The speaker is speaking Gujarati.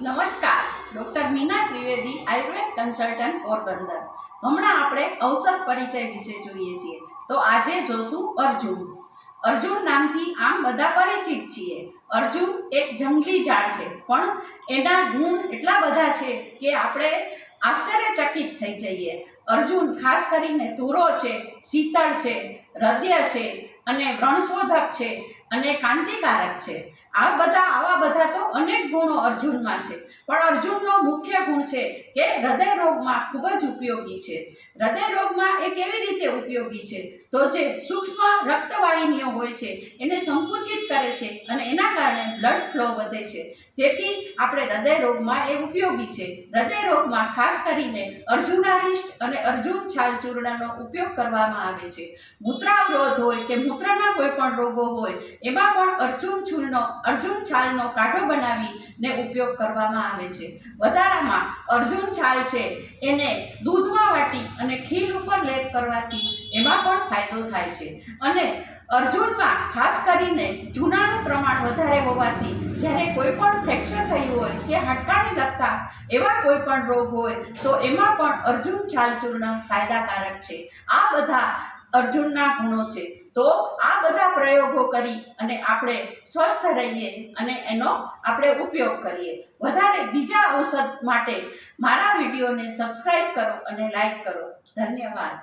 નમસ્કાર, ડૉક્ટર મીના ત્રિવેદી, આયુર્વેદ કન્સલ્ટન્ટ પોરબંદર. હમણાં આપણે ઔષધ પરિચય વિશે જોઈએ છીએ. તો આજે જોશું અર્જુન. અર્જુન નામથી આમ બધા પરિચિત છીએ. અર્જુન એક જંગલી ઝાડ છે, પણ એના ગુણ એટલા બધા છે કે આપણે આશ્ચર્યચકિત થઈ જઈએ. અર્જુન ખાસ કરીને તુરો છે, શીતળ છે, હૃદય છે અને વ્રણશોધક છે અને કાંતિકારક છે. આ બધા આવા બધા તો અનેક ગુણો અર્જુનમાં છે. પણ અર્જુનનો મુખ્ય ગુણ છે કે હૃદય રોગમાં ખૂબ જ ઉપયોગી છે. હૃદય રોગમાં એ કેવી રીતે ઉપયોગી છે? તો જે સૂક્ષ્મ રક્તવાહિનીઓ હોય છે, એને સંકુચિત કરે છે અને એના કારણે બ્લડ ફ્લો વધે છે. તેથી આપણે હૃદય રોગમાં એ ઉપયોગી છે. હૃદય રોગમાં ખાસ કરીને અર્જુનારિષ્ટ અને અર્જુન છાલ ચૂર્ણનો ઉપયોગ કરવામાં આવે છે. મૂત્રાવરોધ હોય કે મૂત્રના કોઈ પણ રોગો હોય, એમાં પણ અર્જુન ચૂર્ણનો અર્જુન છાલનો કાઢો બનાવીને ઉપયોગ કરવામાં આવે છે. વધારામાં અર્જુન છાલ છે, એને દૂધમાં વાટી અને ખીલ ઉપર લેપ કરવાથી એમાં પણ ફાયદો થાય છે. અને અર્જુનમાં ખાસ કરીને જૂનાનું પ્રમાણ વધારે હોવાથી જ્યારે કોઈ પણ ફ્રેક્ચર થયું હોય, કે હાડકાને લગતા એવા કોઈ પણ રોગ હોય, તો એમાં પણ અર્જુન છાલચૂર્ણ ફાયદાકારક છે. આ બધા અર્જુનના ગુણો છે. તો આ બધા પ્રયોગો કરી અને આપણે સ્વસ્થ રહીએ અને એનો આપણે ઉપયોગ કરીએ. વધારે બીજા ઔષધ માટે મારા વિડીયોને સબસ્ક્રાઈબ કરો અને લાઈક કરો. ધન્યવાદ.